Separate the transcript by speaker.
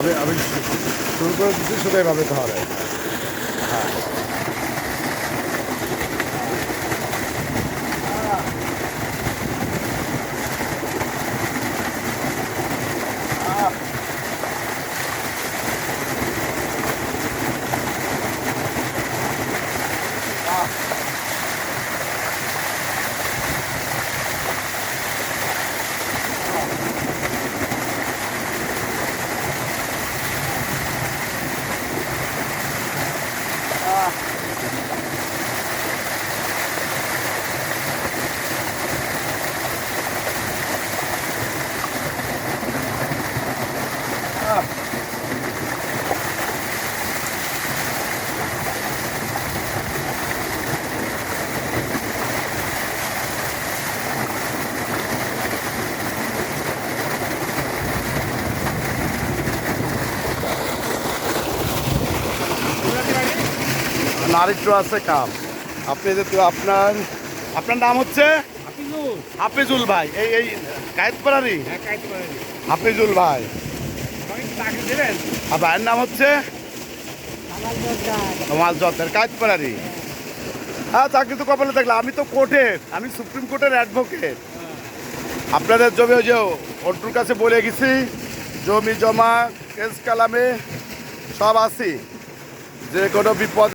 Speaker 1: আমি শুরু করে দিচ্ছি শুধু এভাবে ধরে হ্যাঁ। নারীত্ব আছে কাম আপনি যে আপনার আপনার নাম হচ্ছে? হাফিজুল। ভাই। এই এই কায়েতপাড়ারই? হাফিজুল ভাই। আর ভাইয়ের নাম হচ্ছে? আমার জতের কায়েতপাড়ারই। হ্যাঁ চাকরি তো কপালে থাকলে আমি তো কোর্টের আমি সুপ্রিম কোর্টের অ্যাডভোকেট। আপনাদের জমি ওই যে অন্টুর কাছে বলে গেছি জমি জমা কেস কালামে সব আছি। যে কোনো বিপদ